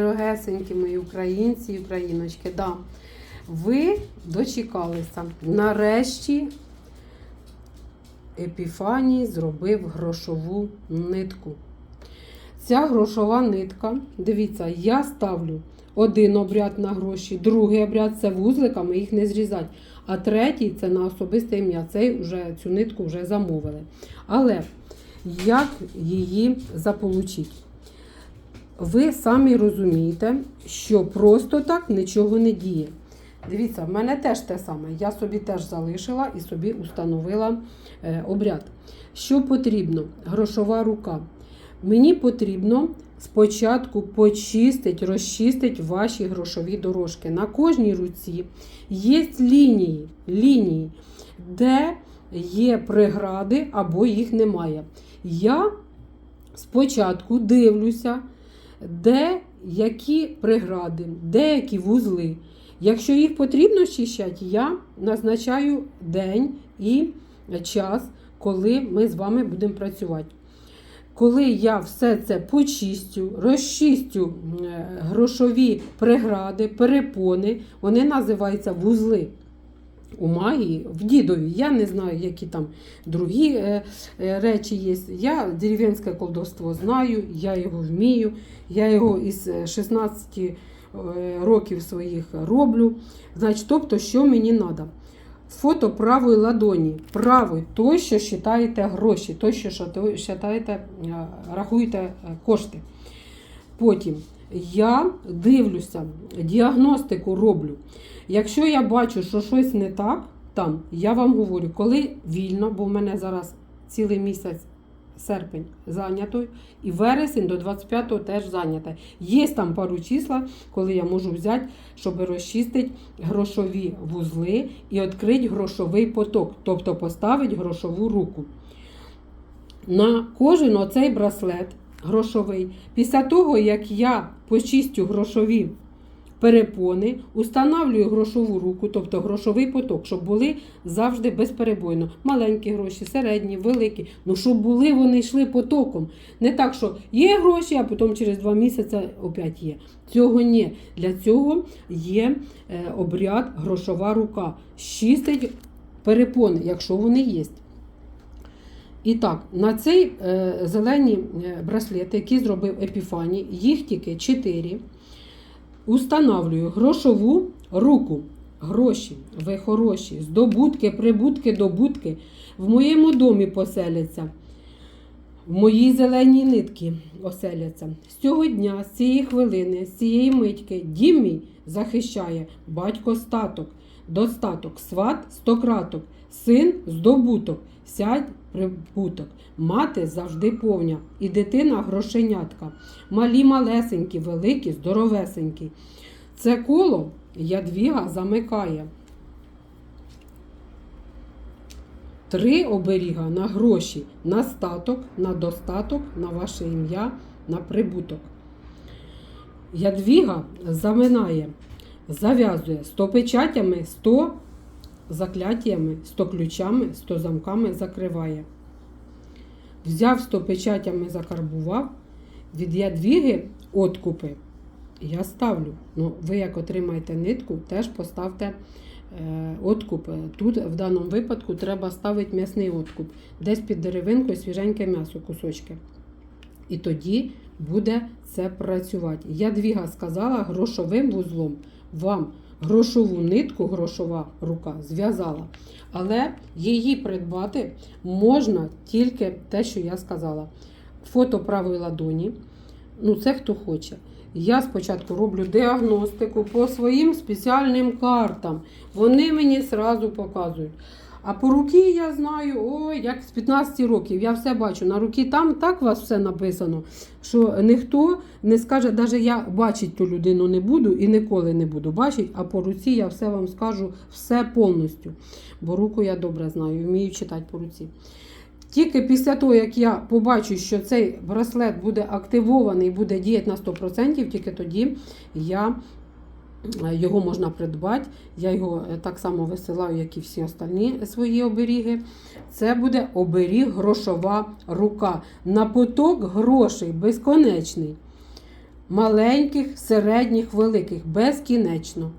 Дорогесенькі мої українці і україночки, да, ви дочекалися. Нарешті Епіфаній зробив грошову нитку. Ця грошова нитка, дивіться, я ставлю один обряд на гроші, другий обряд це вузликами, їх не зрізати. А третій це на особисте ім'я. Цей вже, цю нитку вже замовили. Але як її заполучити? Ви самі розумієте, що просто так нічого не діє. Дивіться, в мене теж те саме. Я собі теж залишила і собі установила е, обряд. Що потрібно? Грошова рука. Мені потрібно спочатку почистити, розчистити ваші грошові дорожки. На кожній руці є лінії, лінії, де є прегради або їх немає. Я спочатку дивлюся, де які прегради, де які вузли. Якщо їх потрібно щищати, я назначаю день і час, коли ми з вами будемо працювати. Коли я все це почистю, розчистю е, грошові прегради, перепони, вони називаються вузли. У магії, в дідові. Я не знаю, які там другі е, е, речі є. Я дерев'янське колдовство знаю, я його вмію. Я його із 16 е, років своїх роблю. Значить, тобто, що мені треба? Фото правої ладоні. Правий, той, що вважаєте гроші, той, що вважаєте, рахуєте е, кошти. Потім я дивлюся, діагностику роблю. Якщо я бачу, що щось не так, там я вам говорю, коли вільно, бо в мене зараз цілий місяць серпень зайнятий, і вересень до 25-го теж зайнятий. Є там пару числа, коли я можу взяти, щоб розчистити грошові вузли і відкрити грошовий поток, тобто поставити грошову руку. На кожен оцей браслет грошовий, після того, як я почистю грошові перепони, устанавлюю грошову руку, тобто грошовий поток, щоб були завжди безперебойно. Маленькі гроші, середні, великі. Ну, щоб були, вони йшли потоком. Не так, що є гроші, а потім через два місяці опять є. Цього ні. Для цього є е, обряд грошова рука. Чистить перепони, якщо вони є. І так, на цей е, зелені е, браслети, які зробив Епіфаній, їх тільки 4. Устанавлюю грошову руку. Гроші, ви хороші, здобутки, прибутки, добутки в моєму домі поселяться. В моїй зеленій нитці оселяться. З цього дня, з цієї хвилини, з цієї митьки дім мій захищає батько статок, достаток, сват стократок, син здобуток, сядь прибуток, мати завжди повня, і дитина грошенятка, малі малесенькі, великі, здоровесенькі. Це коло ядвіга замикає. Три оберіга на гроші, на статок, на достаток, на ваше ім'я, на прибуток. Ядвіга заминає, зав'язує 100 печатями, 100 закляттями, 100 ключами, 100 замками закриває. Взяв 100 печатями, закарбував, від ядвіги откупи. Я ставлю. Ну, ви як отримаєте нитку, теж поставте е, откуп. Тут в даному випадку треба ставити м'ясний откуп. Десь під деревинкою свіженьке м'ясо, кусочки. І тоді буде це працювати. Ядвіга сказала грошовим вузлом вам грошову нитку, грошова рука зв'язала. Але її придбати можна тільки те, що я сказала. Фото правої ладоні. Ну, це хто хоче. Я спочатку роблю діагностику по своїм спеціальним картам. Вони мені сразу показують. А по руки я знаю, ой, як з 15 років, я все бачу. На руки там так у вас все написано, що ніхто не скаже, навіть я бачити ту людину не буду і ніколи не буду бачити, а по руці я все вам скажу все повністю. Бо руку я добре знаю, вмію читати по руці. Тільки після того, як я побачу, що цей браслет буде активований, буде діяти на 100%, тільки тоді я його можна придбати. Я його е, так само висилаю, як і всі остальні свої оберіги. Це буде оберіг грошова рука. На поток грошей безконечний. маленьких, середніх, великих, безкінечно.